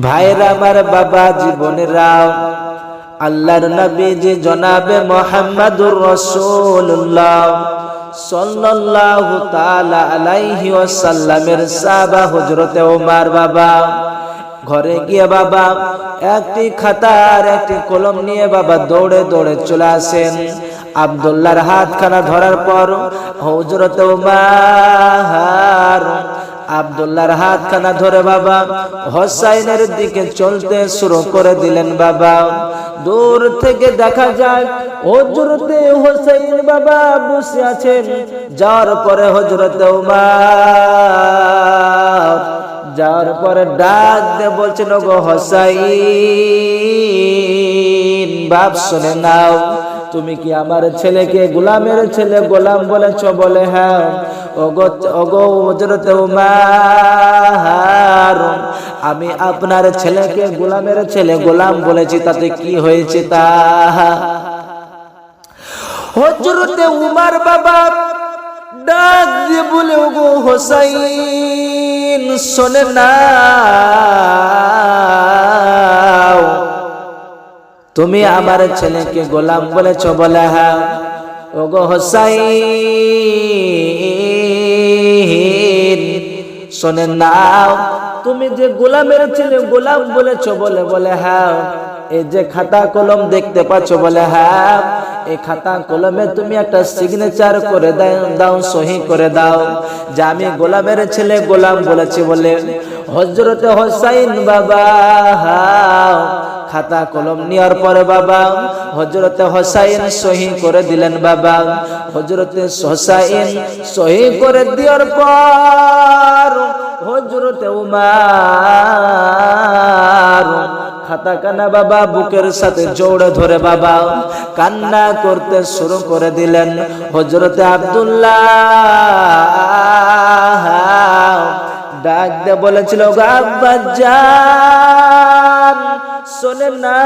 ভাইরা আমার বাবা জীবনেরাও আল্লাহর নবী যে জনাবে মোহাম্মদুর রসুল্লাহ সাল্লাল্লাহু তাআলা আলাইহি ওয়াসাল্লামের সাহাবা হযরতে ওমর বাবা। ঘরে গিয়ে বাবা, একটি খাতার একটি কলম নিয়ে বাবা দৌড়ে দৌড়ে চলে আসেন। আব্দুল্লাহর হাতখানা ধরার পর হজরত উমার আব্দুল্লাহর হাতখানা ধরে বাবা, হোসাইনের দিকে চলতে শুরু করে দিলেন বাবা। দূর থেকে দেখা যায় হজরতে হোসাইন বাবা বসে আছেন। যাওয়ার পরে হজরতে উমার, যাওয়ার পরে ডাক দে বলছেন গো হোসাইন, বাপ শুনে নাও তুমি কি আমার ছেলেকে গোলামের ছেলে গোলাম বলেছ? বলে হ্যাঁ। আমি আপনার ছেলেকে গোলামের ছেলে গোলাম বলেছি, তাতে কি হয়েছে তা? হজরতে উমার বাবা ডাক দিয়ে বলে, ওগো হোসাইন, শোনে না। তুমি আমার ছেলেকে গোলাম বলেছ বলে হ্যাঁ ওগো হোসাইন শোনে নাও তুমি যে গোলামের ছেলে গোলাম বলেছ বলে বলে হ্যাঁ এই যে খাতা কলম দেখতে পাচ্ছ বলে হ্যাঁ এই খাতা কলমে তুমি একটা সিগনেচার করে দাও সহি করে দাও যে আমি গোলামের ছেলে গোলাম বলেছি বলে। হজরতে হোসাইন বাবা খাতা কলম নেওয়ার পরে বাবা হজরতে হোসাইন সহি করে দিলেন বাবা। হজরতে হোসাইন সহি করে দেওয়ার পর হজরতে উমার খাতা কানা বাবা বুকের সাথে জোড়ে ধরে বাবা কান্না করতে শুরু করে দিলেন। হজরতে আব্দুল্লাহ ডাক দিয়ে বলেছিল গাব্বাজান শোনে না।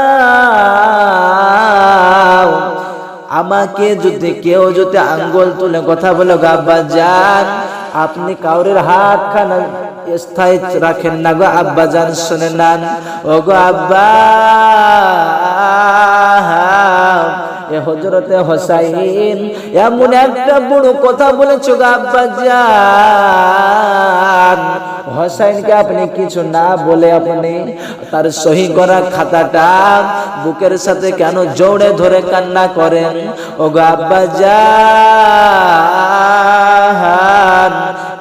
আমাকে যদি কেউ যদি আঙ্গুল তুলে কথা বলে গাব্বা যান আপনি কাউরের হাত খানা স্থায়ী রাখেন না, গো আব্বা যান শুনে নান ও গো আব্বা এ হজরতে হোসাইন এমন একটা বড় কথা বলেছ, গো আব্বা যান হোসাইনকে আপনি কিছু না বলে আপনি তার সহি করা খাতাটা বুকের সাথে কেন জোড়ে ধরে কান্না করেন? ও গো আব্বা যান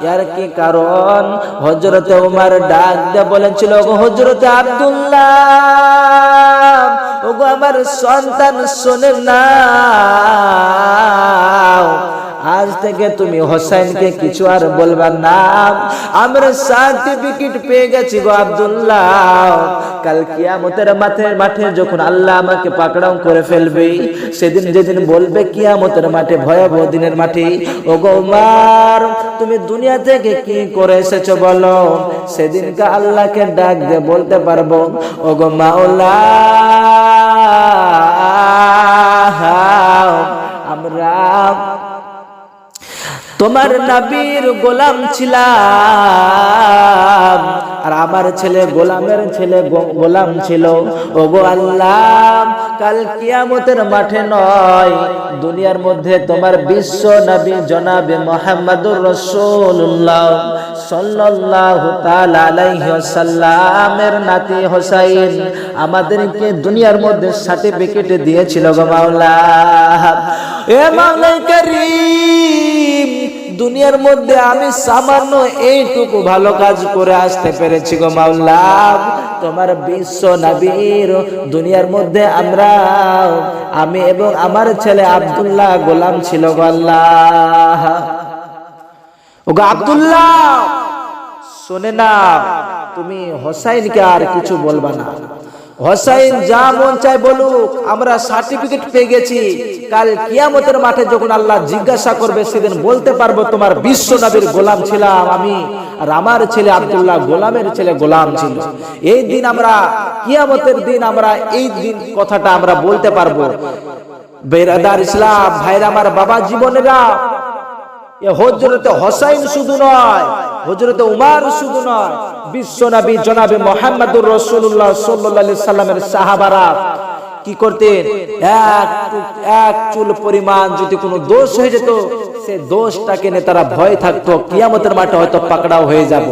ইয়ার কি কারণ? হজরতে উমার ডাক দিয়ে বলেছিল গো হজরতে আব্দুল্লাহ ও গো আমার সন্তান শোনে না। থেকে তুমি হোসাইনকে কিছু আর বলবার না আমরা সার্টিফিকেট পেয়ে গেছি গো আব্দুল্লাহ। কাল কিয়ামতের মাঠে মাঠে যখন আল্লাহ আমাকে পাকড়াও করে ফেলবে, সেদিন যেদিন বলবে কিয়ামতের মাঠে, ভয়াবহ দিনের মাঠে ও গো উমার, তুমি দুনিয়া থেকে কি করে এসেছ বলো? সেদিনকে আল্লাহকে ডাক দিয়ে বলতে পারব ও গো মাওলা আমরা তোমার নাবির গোলাম ছিলাম। আর আমার ছেলে গোলামের ছেলে গোলাম ছিল। ও গো আল্লাহ, কাল কিয়ামতের মাঠে নয়, দুনিয়ার মধ্যে তোমার বিশ্ব নবী জনাবে মোহাম্মদুর রসুল্লাহ সাল্লাল্লাহু তাআলা আলাইহি ওয়াসাল্লামের নাতি হোসাইন আমাদেরকে দুনিয়ার মধ্যে সার্টিফিকেট দিয়েছিল গো মাওলা। এ মাওলা করিম, দুনিয়ার মধ্যে আমি সামান্য এইটুকু ভালো কাজ করে আসতে পেরেছি গো মাওলা। তোমার বিশ্ব নবীর দুনিয়ার মধ্যে আমরা, আমি এবং আমার ছেলে আব্দুল্লাহ গোলাম ছিল গো আল্লাহ। ওগো আব্দুল্লাহ, শোনে না, তুমি হোসাইনকে আর কিছু বলবা না। হোসাইন যা মন চায় বলুক, আমরা সার্টিফিকেট পেয়ে গেছি। কাল কিয়ামতের মাঠে যখন আল্লাহ জিজ্ঞাসা করবে, সেদিন বলতে পারব তোমার বিশ্ব নবীর গোলাম ছিলাম আমি, আর আমার ছেলে আব্দুল্লাহ গোলামের ছেলে গোলাম ছিল। এই দিন আমরা, কিয়ামতের দিন আমরা, এই দিন কথাটা আমরা বলতে পারব। বেরাদার ইসলাম, ভাইরা আমার বাবা জীবনেরা হজরতে হোসাইন শুধু নয়, হজরতে উমার শুধু নয়, বিশ্ব নবী মোহাম্মদুর রসুল্লাহ সাল্লাহ সাল্লামের সাহাবারা কি করতেন? এক এক চুল পরিমাণ যদি কোনো দোষ হয়ে যেত, সে দোষটাকে নিয়ে তারা ভয় থাকতো, কিয়ামতের মাঠে হয়তো পাকড়াও হয়ে যাব।